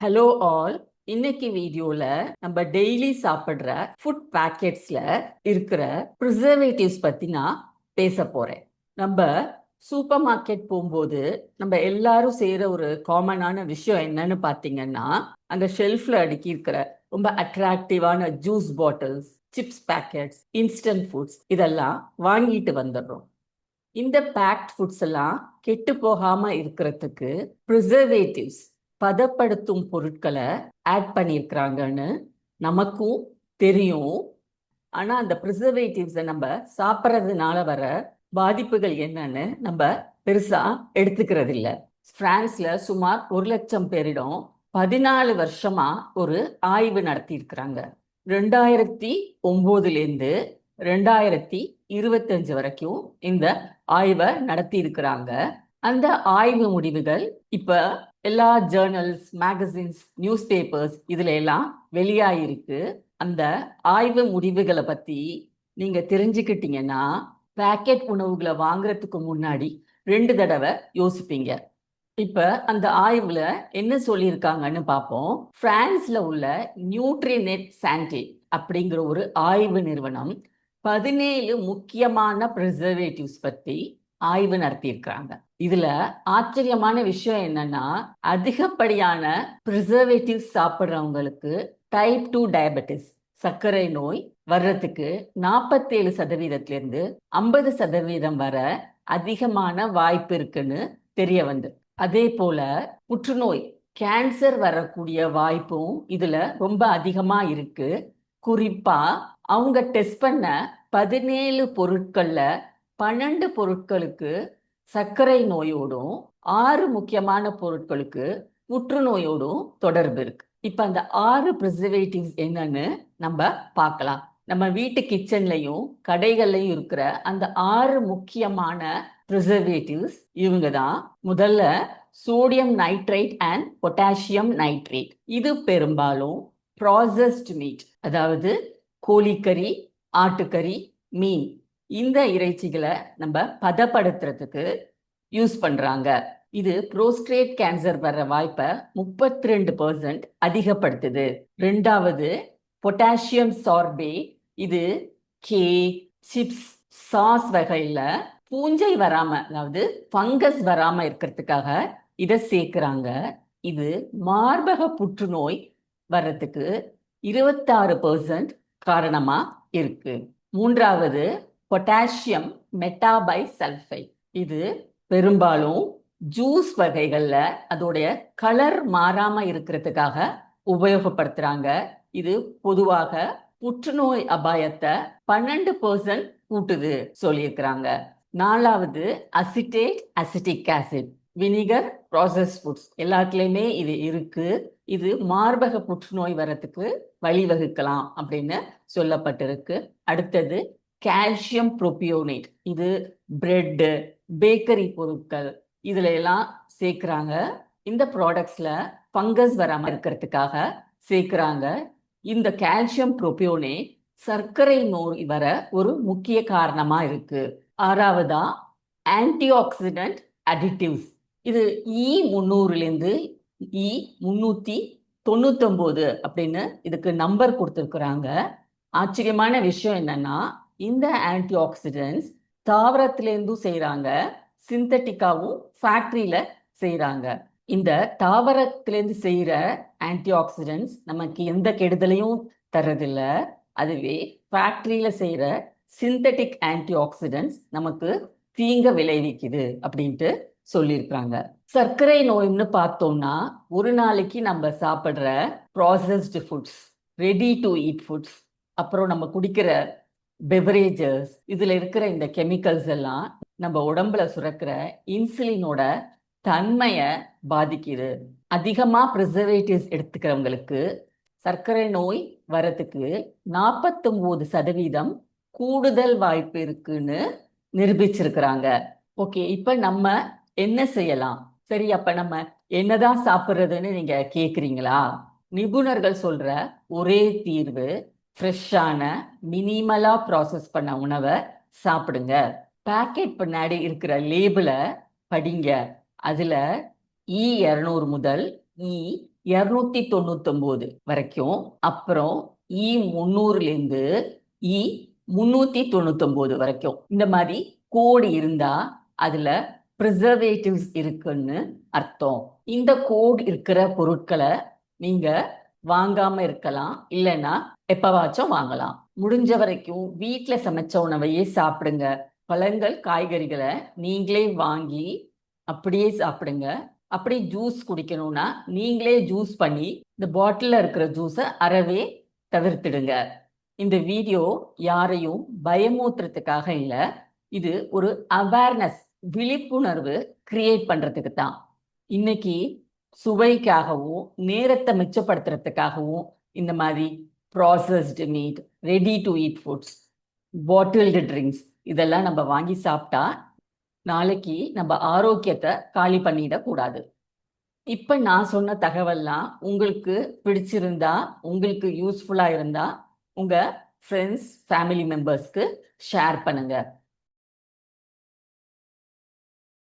Hello all இன்னைக்கு வீடியோல நம்ம டெய்லி சாப்பிடுற ஃபுட் பேக்கெட்ஸ்ல இருக்கிற ப்ரிசர்வேட்டிவ்ஸ் பத்தி நான் பேச போறேன். நம்ம சூப்பர் மார்க்கெட் போகும்போது நம்ம எல்லாரும் செய்யற ஒரு காமனான விஷயம் என்னன்னு பார்த்தீங்கன்னா அந்த ஷெல்ஃப்ல அடுக்கி இருக்கிற ரொம்ப அட்ராக்டிவான juice bottles chips packets instant foods இதெல்லாம் வாங்கிட்டு வந்துடுறோம். இந்த பேக்ட் ஃபுட்ஸ் எல்லாம் கெட்டு போகாம இருக்கிறதுக்கு ப்ரிசர்வேட்டிவ்ஸ் பதப்படுத்தும் பொருட்களை ஆட் பண்ணியிருக்கிறாங்கன்னு நமக்கும் தெரியும். ஆனால் அந்த ப்ரிசர்வேட்டிவ்ஸை நம்ம சாப்பிட்றதுனால வர பாதிப்புகள் என்னன்னு நம்ம பெருசாக எடுத்துக்கிறது இல்லை பிரான்ஸ்ல சுமார் ஒரு லட்சம் பேரிடம் பதினாலு வருஷமா ஒரு ஆய்வு நடத்தி இருக்கிறாங்க ரெண்டாயிரத்தி ஒன்பதுலேருந்து ரெண்டாயிரத்தி இருபத்தஞ்சு வரைக்கும் இந்த ஆய்வை நடத்தி இருக்கிறாங்க அந்த ஆய்வு முடிவுகள் இப்ப எல்லா ஜேர்னல்ஸ் மேகசின்ஸ் நியூஸ் பேப்பர்ஸ் இதுல எல்லாம் வெளியாயிருக்கு. அந்த ஆய்வு முடிவுகளை பத்தி நீங்க தெரிஞ்சுக்கிட்டீங்கன்னா பேக்கெட் உணவுகளை வாங்குறதுக்கு முன்னாடி ரெண்டு தடவை யோசிப்பீங்க. இப்ப அந்த ஆய்வுல என்ன சொல்லியிருக்காங்கன்னு பார்ப்போம். பிரான்ஸ்ல உள்ள நியூட்ரிநெட் சாண்டி அப்படிங்கிற ஒரு ஆய்வு நிறுவனம் பதினேழு முக்கியமான ப்ரிசர்வேட்டிவ்ஸ் பத்தி ஆய்வு நடத்தியிருக்கிறாங்க. இதுல ஆச்சரியமான விஷயம் என்னன்னா அதிகப்படியான ப்ரிசர்வேட்டிவ்ஸ் சாப்பிட்றவங்களுக்கு டைப் டூ டயபெட்டிஸ் சர்க்கரை நோய் வர்றதுக்கு நாற்பத்தேழு சதவீதத்திலிருந்து ஐம்பது சதவீதம் வர அதிகமான வாய்ப்பு இருக்குன்னு தெரிய வந்து. அதே போல புற்றுநோய் கேன்சர் வரக்கூடிய வாய்ப்பும் இதுல ரொம்ப அதிகமா இருக்கு. குறிப்பா அவங்க டெஸ்ட் பண்ண பதினேழு பொருட்கள்ல பன்னெண்டு பொருட்களுக்கு சர்க்கரை நோயோடும் ஆறு முக்கியமான பொருட்களுக்கு புற்றுநோயோடும் தொடர்பு இருக்கு. இப்ப அந்த ஆறு ப்ரிசர்வேட்டிவ்ஸ் என்னன்னு நம்ம பார்க்கலாம். நம்ம வீட்டு கிச்சன்லயும் கடைகள்லயும் இருக்கிற அந்த ஆறு முக்கியமான ப்ரிசர்வேட்டிவ்ஸ் இவங்க தான். முதல்ல sodium nitrate and potassium nitrate இது பெரும்பாலும் ப்ராசஸ்ட் மீட் அதாவது கோழிக்கறி ஆட்டுக்கறி மீன். இந்த இறைச்சிகளை நம்ம பதப்படுத்துறதுக்கு யூஸ் பண்றாங்க. இது புரோஸ்ட்ரேட் கேன்சர் வர்ற வாய்ப்பை முப்பத்தி ரெண்டு பர்சன்ட் அதிகப்படுத்துது. ரெண்டாவது பொட்டாசியம் சார்பே இது கேக் சிப்ஸ் சாஸ் வகையில பூஞ்சை வராம அதாவது ஃபங்கஸ் வராம இருக்கிறதுக்காக இதை சேர்க்கிறாங்க. இது மார்பக புற்றுநோய் வர்றதுக்கு இருபத்தாறு பர்சன்ட் காரணமா இருக்கு. மூன்றாவது பொட்டாசியம் மெட்டாபை சல்ஃபைட் இது பெரும்பாலும் ஜூஸ் வகைகள்ல அதோடைய கலர் மாறாம இருக்கிறதுக்காக உபயோகப்படுத்துறாங்க. இது பொதுவாக புற்றுநோய் அபாயத்தை பன்னெண்டு பர்சன்ட் கூட்டுது சொல்லியிருக்கிறாங்க. நாலாவது acetate acetic acid vinegar process foods எல்லாத்துலேயுமே இது இருக்கு. இது மார்பக புற்றுநோய் வரத்துக்கு வழிவகுக்கலாம் அப்படின்னு சொல்லப்பட்டிருக்கு. அடுத்தது கால்சியம் புரோபியோனேட் இது பிரெட்டு பேக்கரி பொருட்கள். இதுல எல்லாம் சேர்க்குறாங்க. இந்த ப்ராடக்ட்ஸ்ல ஃபங்கஸ் வராம இருக்கிறதுக்காக சேர்க்குறாங்க. இந்த கால்சியம் புரோபியோனேட் சர்க்கரை நோய் வர ஒரு முக்கிய காரணமா இருக்கு. ஆறாவதா ஆன்டிஆக்சிடென்ட் அடிட்டிவ்ஸ் இது e இ முந்நூறுலேருந்து இ e முன்னூத்தி தொண்ணூத்தொம்போது அப்படின்னு இதுக்கு நம்பர் கொடுத்துருக்குறாங்க. ஆச்சரியமான விஷயம் என்னன்னா இந்த ஆன்டி ஆக்சிடென்ட்ஸ் தாவரத்திலேருந்தும் செய்கிறாங்க சிந்தட்டிக்காவும் ஃபேக்ட்ரியில் செய்கிறாங்க இந்த தாவரத்திலேருந்து செய்கிற ஆன்டி ஆக்சிடென்ட்ஸ் நமக்கு எந்த கெடுதலையும் தர்றதில்லை. அதுவே ஃபேக்ட்ரியில் செய்கிற சிந்தட்டிக் ஆன்டி ஆக்சிடென்ட்ஸ் நமக்கு தீங்க விளைவிக்குது அப்படின்ட்டு சொல்லியிருக்கிறாங்க. சர்க்கரை நோய்னு பார்த்தோம்னா ஒரு நாளைக்கு நம்ம சாப்பிட்ற processed foods ready to eat foods அப்புறம் நம்ம குடிக்கிற பெவரேஜஸ் இதில் இருக்கிற இந்த கெமிக்கல்ஸ் எல்லாம் நம்ம உடம்புல சுரக்கிற இன்சுலினோட தன்மையை பாதிக்குது. அதிகமாக ப்ரிசர்வேட்டிவ்ஸ் எடுத்துக்கிறவங்களுக்கு சர்க்கரை நோய் வரத்துக்கு நாற்பத்தொம்போது சதவீதம் கூடுதல் வாய்ப்பு இருக்குன்னு நிரூபிச்சிருக்கிறாங்க. ஓகே இப்போ நம்ம என்ன செய்யலாம்? சரி அப்ப நம்ம என்னதான் சாப்பிட்றதுன்னு நீங்க கேக்குறீங்களா? நிபுணர்கள் சொல்ற ஒரே தீர்வு ஃப்ரெஷ்ஷான மினிமலா ப்ராசஸ் பண்ண உணவை சாப்பிடுங்க. பேக்கெட் பின்னாடி இருக்கிற லேபிளை படிங்க. அதில் இ இரநூறு முதல் இ இரநூத்தி தொண்ணூத்தொம்போது வரைக்கும். அப்புறம் இ முந்நூறுலேருந்து இ முந்நூற்றி தொண்ணூத்தொம்போது வரைக்கும். இந்த மாதிரி கோடு இருந்தால் அதில் ப்ரிசர்வேட்டிவ்ஸ் இருக்குன்னு அர்த்தம். இந்த கோட் இருக்கிற பொருட்களை நீங்கள் வாங்காம இருக்கலாம் இல்லைன்னா எப்பவாச்சும் வாங்கலாம். முடிஞ்ச வரைக்கும் வீட்டில் சமைச்ச உணவையே சாப்பிடுங்க. பழங்கள் காய்கறிகளை நீங்களே வாங்கி அப்படியே சாப்பிடுங்க. அப்படியே ஜூஸ் குடிக்கணும்னா நீங்களே ஜூஸ் பண்ணி இந்த பாட்டிலில் இருக்கிற ஜூஸை அறவே தவிர்த்துடுங்க. இந்த வீடியோ யாரையும் பயமூத்துறதுக்காக இல்லை இது ஒரு அவேர்னஸ் விழிப்புணர்வு கிரியேட் பண்ணுறதுக்கு தான். இன்னைக்கு சுவைக்காகவும் நேரத்தை மிச்சப்படுத்துறதுக்காகவும் இந்த மாதிரி processed meat ready to eat foods bottled drinks இதெல்லாம் நம்ம வாங்கி சாப்பிட்டா நாளைக்கு நம்ம ஆரோக்கியத்தை காலி பண்ணிடக்கூடாது இப்போ நான் சொன்ன தகவல்லாம் உங்களுக்கு பிடிச்சிருந்தா உங்களுக்கு யூஸ்ஃபுல்லாக இருந்தால் உங்கள் ஃப்ரெண்ட்ஸ் ஃபேமிலி மெம்பர்ஸ்க்கு ஷேர் பண்ணுங்கள்